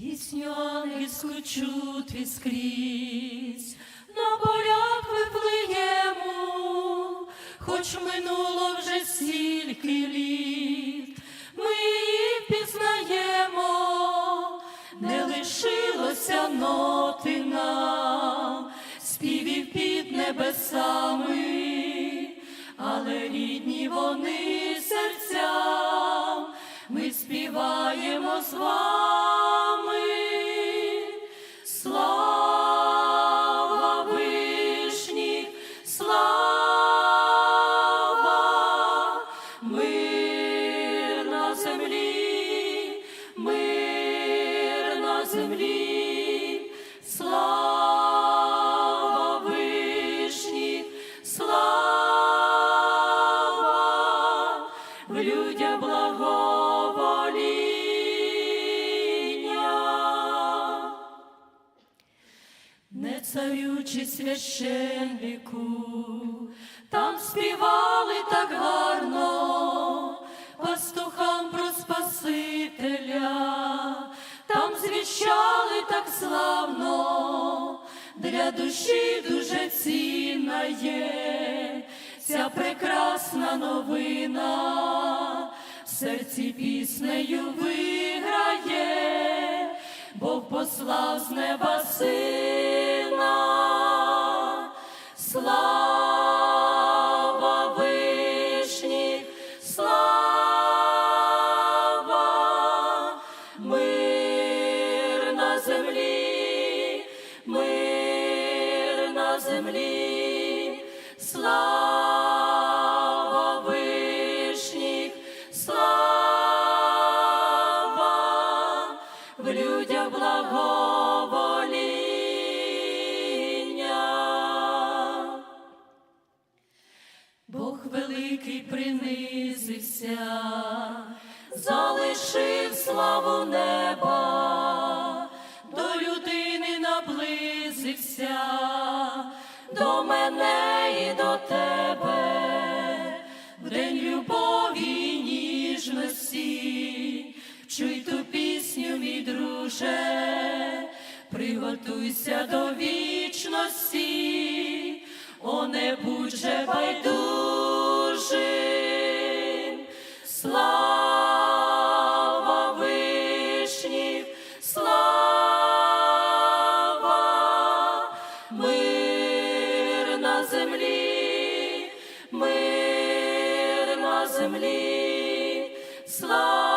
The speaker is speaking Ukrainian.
Пісню ангельську чути скрізь, на полях виплиємо, хоч минуло вже стільки літ, ми її впізнаємо, не лишилося ноти нам, співів під небесами, але рідні вони серцям, ми співаємо з вами. Землі, слава слава, в благовоління. Не царючи священнику, там співали так гарно, для душі дуже цінна є ця прекрасна новина, в серці піснею виграє. Бог послав з неба сина, землі, слава вишніх, слава в людях благовоління. Бог великий принизився, залишив славу неба, до людини наблизився, до мене і до тебе, в день любові ніжності, чуй ту пісню, мій друже, приготуйся до вічності, о не будь же байдужим, землі, слава